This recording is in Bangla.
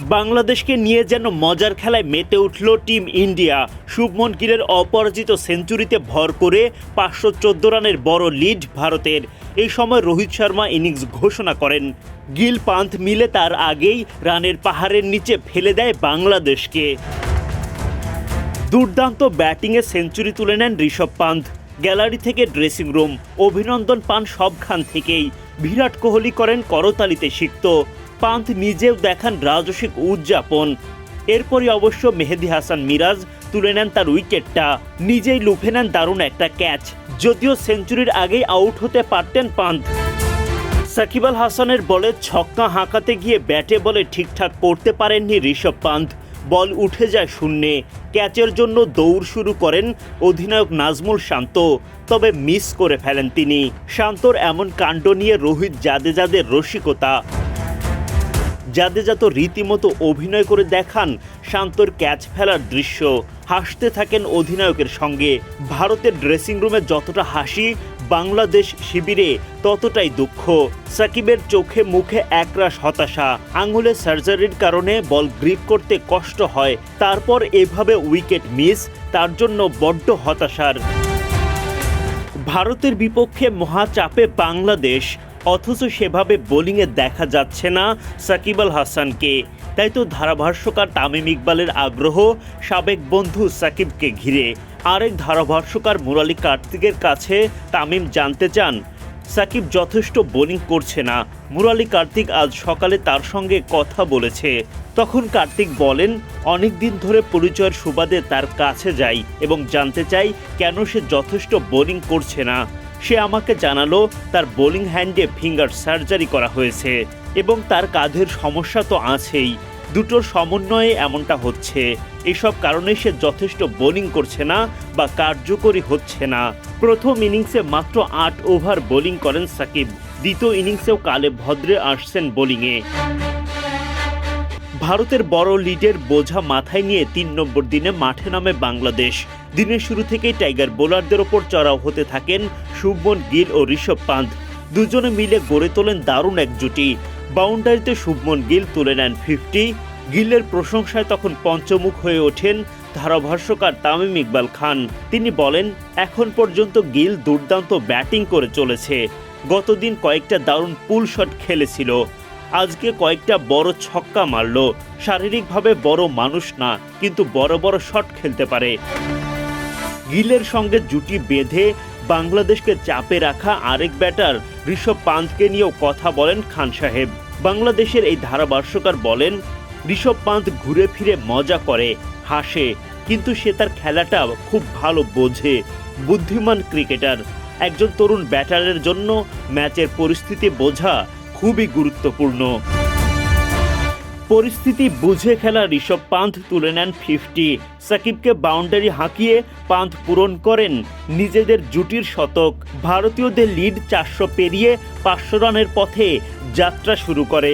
বাংলাদেশকে নিয়ে যেন মজার খেলায় মেতে উঠল টিম ইন্ডিয়া। শুভমন গিলের অপরাজিত সেঞ্চুরিতে ভর করে পাঁচশো চোদ্দ রানের বড় লিড ভারতের। এই সময় রোহিত শর্মা ইনিংস ঘোষণা করেন। গিল পান্থ মিলে তার আগেই রানের পাহাড়ের নিচে ফেলে দেয় বাংলাদেশকে। দুর্দান্ত ব্যাটিংয়ে সেঞ্চুরি তুলে নেন ঋষভ পান্থ। গ্যালারি থেকে ড্রেসিং রুম। অভিনন্দন পান সবখান থেকেই। বিরাট কোহলি করেন করতালিতে সিক্ত। পান্থ নিজেও দেখান রাজসিক উদযাপন। এরপরই অবশ্য মেহেদি হাসান মিরাজ তুলে নেন তার উইকেটটা। নিজেই লুফে নেন দারুণ একটা ক্যাচ, যদিও সেঞ্চুরির আগেই আউট হতে পারতেন পান্থ। সাকিব আল হাসানের বলে ছক্কা হাঁকাতে গিয়ে ব্যাটে বলে ঠিকঠাক করতে পারেননি ঋষভ পান্থ। বল উঠে যায় শূন্যে। ক্যাচের জন্য দৌড় শুরু করেন অধিনায়ক নাজমুল শান্ত, তবে মিস করে ফেলেন তিনি। শান্তর এমন কাণ্ড নিয়ে রোহিত জাদেজাদের রসিকতা। জাদেজা তো রীতিমতো অভিনয় করে দেখান শান্তর ক্যাচ ফেলার দৃশ্য। হাসতে থাকেন অধিনায়কের সঙ্গে। ভারতের ড্রেসিং রুমে যতটা হাসি বাংলাদেশ শিবিরে, ততটাই দুঃখ। সাকিবের চোখে মুখে একরাশ হতাশা। আঙুলে সার্জারির কারণে বল গ্রিপ করতে কষ্ট হয়। তারপর এভাবে উইকেট মিস তার জন্য বড্ড হতাশার। ভারতের বিপক্ষে মহাচাপে বাংলাদেশ। অথচ সেভাবে বোলিংয়ে দেখা যাচ্ছে না সাকিব আল হাসানকে। তাই তো ধারাভাষ্যকার তামিম ইকবালের আগ্রহ সাবেক বন্ধু সাকিবকে ঘিরে। আরেক ধারাভাষ্যকার মুরালি কার্তিকের কাছে তামিম জানতে চান, সাকিব যথেষ্ট বোলিং করছে না। মুরালি কার্তিক আজ সকালে তার সঙ্গে কথা বলেছে। তখন কার্তিক বলেন, অনেক দিন ধরে পরিচয়ের সুবাদে তার কাছে যাই এবং জানতে চাই কেন সে যথেষ্ট বোলিং করছে না। সে আমাকে জানালো তার বোলিং হ্যান্ডে ফিঙ্গার সার্জারি করা হয়েছে এবং তার কাঁধের সমস্যা তো আছেই। দুটোর সমন্বয়ে এমনটা হচ্ছে। এসব কারণে সে যথেষ্ট বোলিং করছে না বা কার্যকরী হচ্ছে না। প্রথম ইনিংসে মাত্র আট ওভার বোলিং করেন সাকিব। দ্বিতীয় ইনিংসেও কালে ভদ্রে আসছেন বোলিংয়ে। ভারতের বড় লিডের বোঝা মাথায় নিয়ে তিন নম্বর দিনে মাঠে নামে বাংলাদেশ। দিনের শুরু থেকেই টাইগার বোলারদের ওপর চড়াও হতে থাকেন শুভমন গিল ও ঋষভ পান্থ দুজনে মিলে গড়ে তোলেন দারুণ এক জুটি বাউন্ডারিতে শুভমন গিল তুলে নেন ফিফটি গিলের প্রশংসায় তখন পঞ্চমুখ হয়ে ওঠেন ধারাভাষ্যকার তামিম ইকবাল খান। তিনি বলেন, এখন পর্যন্ত গিল দুর্দান্ত ব্যাটিং করে চলেছে। গতদিন কয়েকটা দারুণ পুল শট খেলেছিল। আজকে কয়েকটা বড় ছক্কা মারল। শারীরিকভাবে বড় মানুষ না, কিন্তু বড় বড় শট খেলতে পারে। গিলের সঙ্গে জুটি বেঁধে বাংলাদেশকে চাপে রাখা আরেক ব্যাটার ঋষভ পান্তকে নিয়েও কথা বলেন খান সাহেব। বাংলাদেশের এই ধারাভাষ্যকার বলেন, ঋষভ পান্থ ঘুরে ফিরে মজা করে, হাসে, কিন্তু সে তার খেলাটা খুব ভালো বোঝে। বুদ্ধিমান ক্রিকেটার, একজন তরুণ ব্যাটারের জন্য ম্যাচের পরিস্থিতি বোঝা খুবই গুরুত্বপূর্ণ। পরিস্থিতি বুঝে খেলা ঋষভ পান্থ তুলে নেন ফিফটি সাকিবকে বাউন্ডারি হাঁকিয়ে পান্থ পূরণ করেন নিজেদের জুটির শতক। ভারতীয়দের লিড চারশো পেরিয়ে পাঁচশো রানের পথে যাত্রা শুরু করে।